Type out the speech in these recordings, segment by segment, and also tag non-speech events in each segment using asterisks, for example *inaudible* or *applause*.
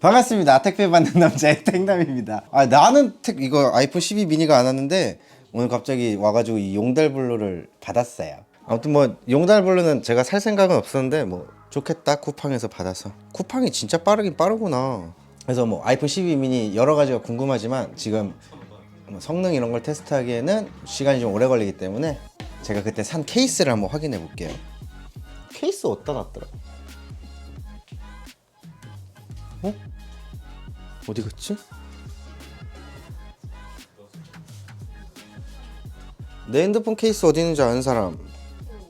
반갑습니다. 택배 받는 남자의 *laughs* 택남입니다. 아 나는 택 이거 아이폰 12 미니가 안 왔는데 오늘 갑자기 와가지고 이 용달 블루를 받았어요. 아무튼 뭐 용달 블루는 제가 살 생각은 없었는데 뭐 좋겠다 쿠팡에서 받아서 쿠팡이 진짜 빠르긴 빠르구나. 그래서 뭐 아이폰 12 미니 여러 가지가 궁금하지만 지금 뭐 성능 이런 걸 테스트하기에는 시간이 좀 오래 걸리기 때문에 제가 그때 산 케이스를 한번 확인해 볼게요. 케이스 어디다 놨더라? 어? 어디 갔지? 내 핸드폰 케이스 어디 있는지 아는 사람?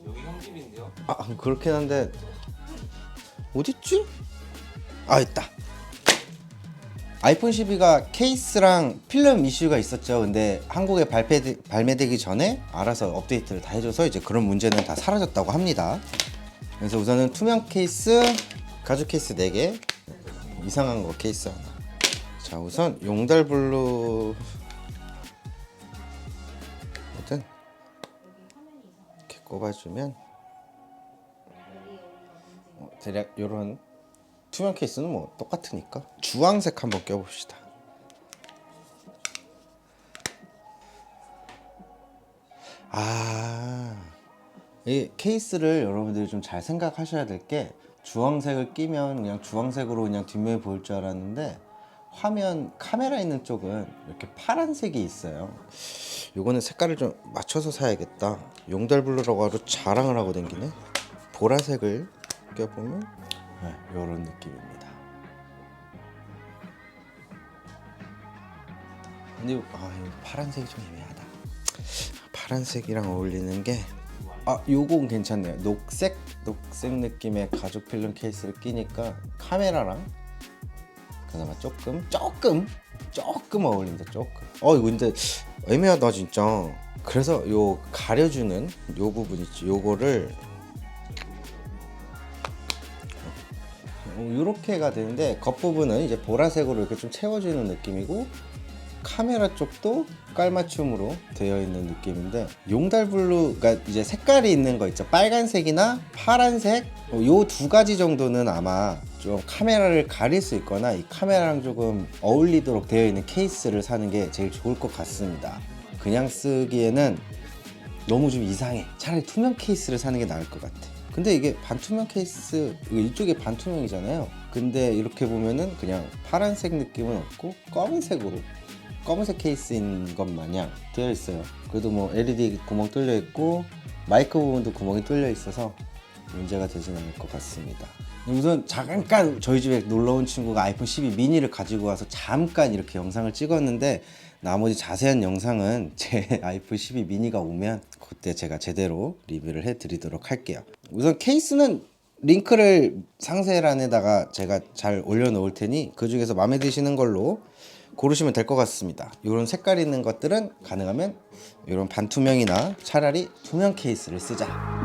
여기 형 집인데요? 아 그렇긴 한데 어디 있지? 아 있다. 아이폰 12가 케이스랑 필름 이슈가 있었죠. 근데 한국에 발매 발매되기 전에 알아서 업데이트를 다 해줘서 이제 그런 문제는 다 사라졌다고 합니다. 그래서 우선은 투명 케이스, 가죽 케이스 4개, 이상한 거 케이스 하나. 자 우선 용달 블루. 뭐든 이렇게 꼽아주면. 어, 대략 요런 투명 케이스는 뭐 똑같으니까 주황색 한번 껴봅시다. 아, 이 케이스를 여러분들이 좀 잘 생각하셔야 될 게 주황색을 끼면 그냥 주황색으로 그냥 뒷면이 보일 줄 알았는데 화면 카메라 있는 쪽은 이렇게 파란색이 있어요. 요거는 색깔을 좀 맞춰서 사야겠다. 용달 블루라고 하루 자랑을 하고 댕기네. 보라색을 껴보면 네, 이런 느낌입니다. 근데 아 파란색이 좀 애매하다. 파란색이랑 어울리는 게 아, 요건 괜찮네요. 녹색, 녹색 느낌의 가죽 필름 케이스를 끼니까 카메라랑 그나마 조금, 조금, 조금 어울린다. 조금. 어, 이거 근데 애매하다 진짜. 그래서 요 가려주는 요 부분 있지. 요거를 이렇게가 되는데 겉부분은 이제 보라색으로 이렇게 좀 채워주는 느낌이고 카메라 쪽도 깔맞춤으로 되어 있는 느낌인데 용달 블루가 이제 색깔이 있는 거 있죠 빨간색이나 파란색 요 두 가지 정도는 아마 좀 카메라를 가릴 수 있거나 이 카메라랑 조금 어울리도록 되어 있는 케이스를 사는 게 제일 좋을 것 같습니다 그냥 쓰기에는 너무 좀 이상해. 차라리 투명 케이스를 사는 게 나을 것 같아. 근데 이게 반투명 케이스, 이쪽이 반투명이잖아요. 근데 이렇게 보면은 그냥 파란색 느낌은 없고 검은색으로 검은색 케이스인 것 마냥 되어 있어요. 그래도 뭐 LED 구멍 뚫려 있고 마이크 부분도 구멍이 뚫려 있어서 문제가 되진 않을 것 같습니다. 우선 잠깐 저희 집에 놀러 온 친구가 아이폰 12 미니를 가지고 와서 잠깐 이렇게 영상을 찍었는데 나머지 자세한 영상은 *laughs* 제 아이폰 12 미니가 오면 그때 제가 제대로 리뷰를 해드리도록 할게요. 우선 케이스는 링크를 상세란에다가 제가 잘 올려놓을 테니 그 중에서 마음에 드시는 걸로 고르시면 될 것 같습니다. 이런 색깔 있는 것들은 가능하면 이런 반투명이나 차라리 투명 케이스를 쓰자.